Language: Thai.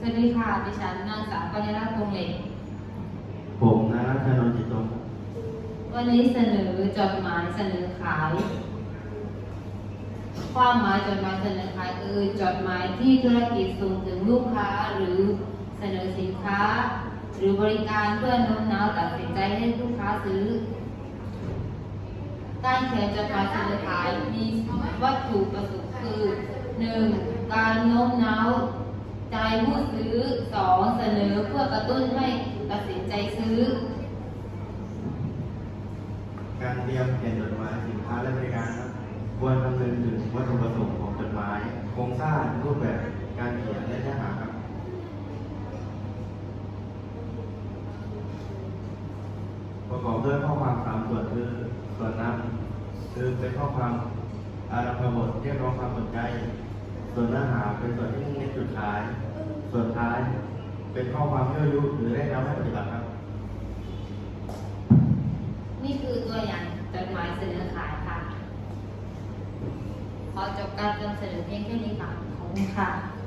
สวัสดีค่ะ ดิฉันนางสาวปัญญาลักษณ์วงเหล็ก ผมนะชนนท์จิตตรงครับวันนี้เสนอจดหมายเสนอขาย ความหมายจดหมายเสนอขายคือจดหมายที่ธุรกิจส่งถึงลูกค้าหรือเสนอสินค้า หรือบริการเพื่อโน้มน้าวตัดสินใจให้ลูกค้าซื้อการเขียนจดหมายเสนอขายมีวัตถุประสงค์คือ 1. การโน้มน้าวใจ ผู้ซื้อ 2. เสนอเพื่อกระตุ้นให้ตัดสินใจซื้อ การเตรียมเขียนจดหมายสินค้าและบริการครับควรคำนึงถึงวัตถุประสงค์ของจดหมาย โครงสร้างรูปแบบการเขียนและเนื้อหาครับ ประกอบด้วยข้อความสามส่วนคือส่วนนำคือเป็นข้อความอารัมพบทเรียกร้องความสนใจ ส่วนเนื้อหาเป็นส่วนที่มุ่งเน้นจุดขาย ส่วนท้ายเป็นข้อความยั่วยุหรือแนะนำให้ปฏิบัติครับ นี่คือตัวอย่างจดหมายเสนอขายค่ะ ขอจบการนำเสนอเพียงแค่นี้ค่ะ ขอบคุณค่ะ